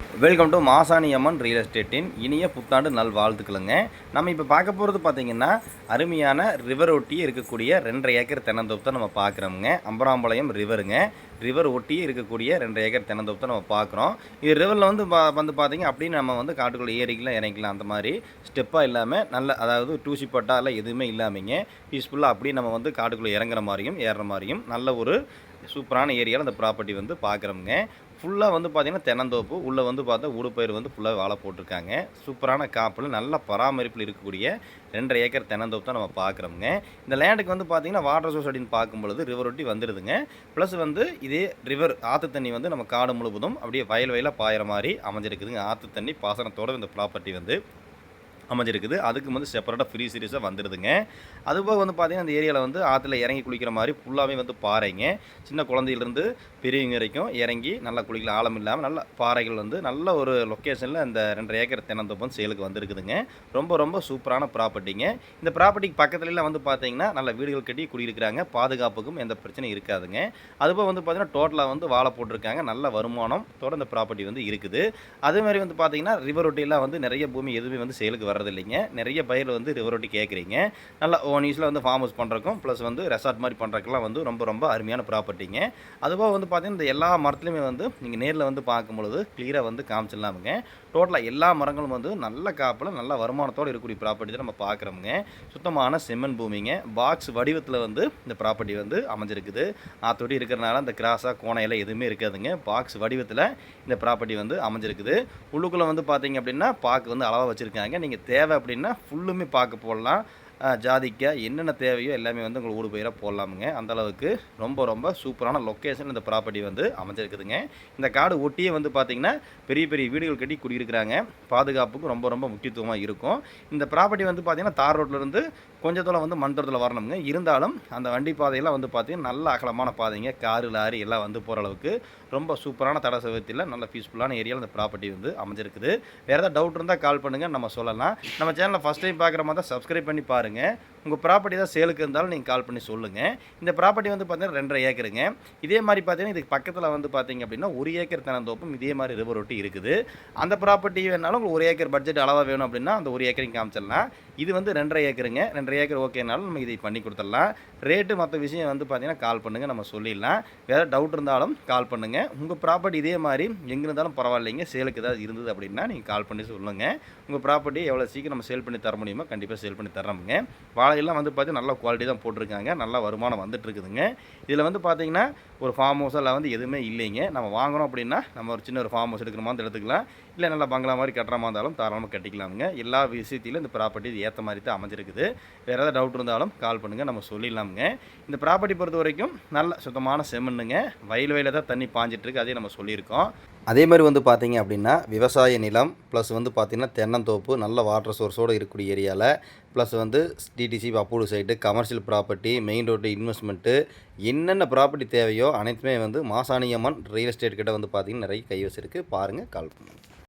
Welcome to Masani Amman real எஸ்டேட்டின் இனிய புத்தாண்டு நல் வாழ்த்துக்களுங்க நம்ம இப்போ பார்க்க போகிறது பார்த்தீங்கன்னா அருமையான ரிவர் ஒட்டியே இருக்கக்கூடிய ரெண்டரை ஏக்கர் தென்னந்தோப்பத்தை நம்ம பார்க்குறோமுங்க. அம்பராம்பாளையம் ரிவருங்க ரிவர் ஒட்டியே இருக்கக்கூடிய ரெண்டரை ஏக்கர் தென்னந்தோப்பத்தை நம்ம பார்க்குறோம். இது ரிவரில் வந்து பா வந்து பார்த்திங்க அப்படின்னு நம்ம வந்து காட்டுக்குள்ளே ஏறிக்கலாம் இறங்கிக்கலாம் அந்த மாதிரி ஸ்டெப்பாக இல்லாமல் நல்ல அதாவது டூசி பட்டால எதுவுமே இல்லாமங்க. பீஸ்ஃபுல்லாக அப்படியே நம்ம வந்து காட்டுக்குள்ளே இறங்குற மாதிரியும் ஏறுற மாதிரியும் நல்ல ஒரு சூப்பரான ஏரியாவில் அந்த ப்ராப்பர்ட்டி வந்து பார்க்குறோமுங்க. ஃபுல்லாக வந்து பார்த்திங்கன்னா தென்னந்தோப்பு உள்ளே வந்து பார்த்தா ஊடுபயிர் வந்து ஃபுல்லாக வாழை போட்டிருக்காங்க. சூப்பரான காப்பில் நல்ல பராமரிப்பில் இருக்கக்கூடிய ரெண்டரை ஏக்கர் தென்னந்தோப்பு தான் நம்ம பார்க்குறோங்க இந்த லேண்டுக்கு வந்து பார்த்தீங்கன்னா வாட்டர் சோர்ஸ் அப்படின்னு பார்க்கும்பொழுது ரிவர் ஒட்டி வந்துடுதுங்க ப்ளஸ் வந்து இதே ரிவர் ஆற்று தண்ணி வந்து நம்ம காடு முழுவதும் அப்படியே வயல் வயலாக பாயிற மாதிரி அமைஞ்சிருக்குதுங்க. ஆற்று தண்ணி பாசனத்தோட இந்த ப்ராப்பர்ட்டி வந்து. அமைஞ்சிருக்குது. அதுக்கு வந்து செப்பரேட்டாக ஃப்ரீ சீரிஸாக வந்துடுதுங்க அதுபோக வந்து பார்த்திங்கன்னா அந்த ஏரியாவில் வந்து ஆற்றுல இறங்கி குளிக்கிற மாதிரி ஃபுல்லாகவே வந்து பாறைங்க. சின்ன குழந்தையிலேருந்து பெரியவங்க வரைக்கும் இறங்கி நல்லா குளிக்கலாம் ஆழம் இல்லாமல் நல்ல பாறைகள் வந்து நல்ல ஒரு லொக்கேஷனில் இந்த ரெண்டரை ஏக்கர் தென்னந்தோப்பம் சேலுக்கு வந்திருக்குதுங்க. ரொம்ப ரொம்ப சூப்பரான ப்ராப்பர்ட்டிங்க இந்த ப்ராப்பர்ட்டிக்கு பக்கத்துலலாம் வந்து பார்த்தீங்கன்னா நல்ல வீடுகள் கட்டி குடியிருக்கிறாங்க. பாதுகாப்புக்கும் எந்த பிரச்சனையும் இருக்காதுங்க. அதுபோக வந்து பார்த்திங்கன்னா டோட்டலாக வந்து வாழை போட்டிருக்காங்க. நல்ல வருமானம் இந்த ப்ராப்பர்ட்டி வந்து இருக்குது. அதே மாதிரி வந்து பார்த்தீங்கன்னா ரிவர் ஒட்டிலாம் வந்து நிறைய பூமி எதுவுமே வந்து சேலுக்கு வர்றதில்லைங்க நிறைய பயிர் வந்து ரிவர் ஒட்டி கேட்குறீங்க. நல்லா ஓனிஸில் வந்து ஃபார்ம் ஹவுஸ் பண்ணுறக்கும் ப்ளஸ் வந்து ரெசார்ட் மாதிரி பண்ணுறதுக்கெல்லாம் வந்து ரொம்ப ரொம்ப அருமையான ப்ராப்பர்ட்டிங்க அதுபோக வந்து பார்த்தீங்கன்னா இந்த எல்லா மரத்துலையுமே வந்து நீங்கள் நேரில் வந்து பார்க்கும்பொழுது க்ளியராக வந்து காமிச்சிடலாமுங்க. டோட்டலாக எல்லா மரங்களும் வந்து நல்ல காப்பில் நல்ல வருமானத்தோடு இருக்கக்கூடிய ப்ராப்பர்ட்டி தான் நம்ம பார்க்குறோமுங்க. சுத்தமான செம்மன் பூமிங்க. பாக்ஸ் வடிவத்தில் வந்து இந்த ப்ராப்பர்ட்டி வந்து அமைஞ்சிருக்குது. ஆத்தோடி இருக்கிறனால அந்த கிராஸாக கோணையெல்லாம் எதுவுமே இருக்காதுங்க. பாக்ஸ் வடிவத்தில் இந்த ப்ராப்பர்ட்டி வந்து அமைஞ்சிருக்குது. உள்ளுக்குள்ளே வந்து பார்த்தீங்க அப்படின்னா பாக்கு வந்து அளவாக வச்சுருக்காங்க. நீங்கள் தேவை அப்படின்னா ஃபுல்லுமே பார்க்க போடலாம். அஹ், ஜாதிக்காய் என்னென்ன தேவையோ எல்லாமே வந்து உங்களுக்கு ஊடு பயிராக போடலாமுங்க. அந்த அளவுக்கு ரொம்ப ரொம்ப சூப்பரான லொக்கேஷன் இந்த ப்ராப்பர்ட்டி வந்து அமைஞ்சிருக்குதுங்க. இந்த காடு ஒட்டியே வந்து பார்த்திங்கன்னா பெரிய பெரிய வீடுகள் கட்டி குடியிருக்கிறாங்க. பாதுகாப்புக்கு ரொம்ப ரொம்ப முக்கியத்துவமாக இருக்கும். இந்த ப்ராப்பர்ட்டி வந்து பார்த்திங்கன்னா தார் ரோட்லேருந்து கொஞ்சம் தூரம் வந்து மண் தூரத்தில் வரணுங்க இருந்தாலும் அந்த வண்டி பாதையெல்லாம் வந்து பார்த்திங்கன்னா நல்ல அகலமான பாதைங்க. காரு லாரி எல்லாம் வந்து போகிற அளவுக்கு ரொம்ப சூப்பரான தட சவத்தில் நல்ல பீஸ்ஃபுல்லான ஏரியாவில் அந்த ப்ராப்பர்ட்டி வந்து அமைஞ்சிருக்குது. வேறு ஏதாவது டவுட் இருந்தால் கால் பண்ணுங்கள் நம்ம சொல்லலாம். நம்ம சேனலை ஃபஸ்ட் டைம் பார்க்குற மாதிரி தான் சப்ஸ்கிரைப் பண்ணி பாருங்கள் உங்கள் ப்ராப்பர்ட்டி தான் சேலுக்கு இருந்தாலும் நீங்கள் கால் பண்ணி சொல்லுங்கள் இந்த ப்ராப்பர்ட்டி வந்து பார்த்தீங்கன்னா ரெண்டரை ஏக்கருங்க. இதே மாதிரி பார்த்தீங்கன்னா இதுக்கு பக்கத்தில் வந்து பார்த்தீங்க அப்படின்னா ஒரு ஏக்கர் தனந்தோப்பும் இதே மாதிரி ரிவர் ஒட்டி இருக்குது. அந்த ப்ராப்பர்ட்டி வேணாலும் உங்களுக்கு ஒரு ஏக்கர் பட்ஜெட் அளவாக வேணும் அப்படின்னா அந்த ஒரு ஏக்கரையும் காமிச்சிடலாம். இது வந்து ரெண்டரை ஏக்கருங்க. ரெண்டரை ஏக்கர் ஓகேனாலும் நம்ம இதை பண்ணி கொடுத்துடலாம். ரேட்டு மற்ற விஷயம் வந்து பார்த்தீங்கன்னா கால் பண்ணுங்கள் நம்ம சொல்லிடலாம். வேறு டவுட் இருந்தாலும் கால் பண்ணுங்கள் உங்கள் ப்ராப்பர்ட்டி இதே மாதிரி எங்கே இருந்தாலும் பரவாயில்லைங்க. சேலுக்கு ஏதாவது இருந்தது அப்படின்னா நீங்கள் கால் பண்ணி சொல்லுங்கள் உங்கள் ப்ராப்பர்ட்டி எவ்வளோ சீக்கிரம் நம்ம சேல் பண்ணி தர முடியுமோ கண்டிப்பாக சேல் பண்ணி தர்றோமுங்க. வாழையெல்லாம் வந்து பார்த்தீங்கன்னா நல்ல குவாலிட்டி தான் போட்டிருக்காங்க. நல்ல வருமானம் வந்துட்டு இருக்குதுங்க இதில் வந்து பார்த்தீங்கன்னா ஒரு ஃபார்ம் ஹவுஸெல்லாம் வந்து எதுவுமே இல்லைங்க. நம்ம வாங்குகிறோம் அப்படின்னா நம்ம ஒரு சின்ன ஒரு ஃபார்ம் ஹவுஸ் எடுக்கிற மாதிரி எடுத்துக்கலாம். இல்லை நல்லா பங்களா மாதிரி கட்டுற மாதிரி இருந்தாலும் தாராளமாக கட்டிக்கலாமுங்க. எல்லா விஷயத்திலும் இந்த ப்ராப்பர்ட்டி ஏற்ற மாதிரி தான் அமைஞ்சிருக்குது. வேறு ஏதாவது டவுட் இருந்தாலும் கால் பண்ணுங்கள் நம்ம சொல்லிடலாமுங்க. இந்த ப்ராப்பர்ட்டி பொறுத்த வரைக்கும் நல்ல சுத்தமான செம்மண்ணுங்க வயல் வயலில் தான் தண்ணி பாஞ்சிட்ருக்கு அதே அதையும் நம்ம சொல்லியிருக்கோம். அதே மாதிரி வந்து பார்த்தீங்க அப்படின்னா விவசாய நிலம் ப்ளஸ் வந்து பார்த்திங்கன்னா தென்னந்தோப்பு நல்ல வாட்டர் சோர்ஸோடு இருக்கக்கூடிய ஏரியாவில் ப்ளஸ் வந்து DTC approve site commercial property main road investment என்னென்ன ப்ராப்பர்ட்டி தேவையோ அனைத்துமே வந்து மாசாணியம்மன் ரியல் எஸ்டேட் கிட்ட வந்து பார்த்திங்கன்னா நிறைய கை வச்சிருக்கு பாருங்கள் கால் பண்ணுங்கள்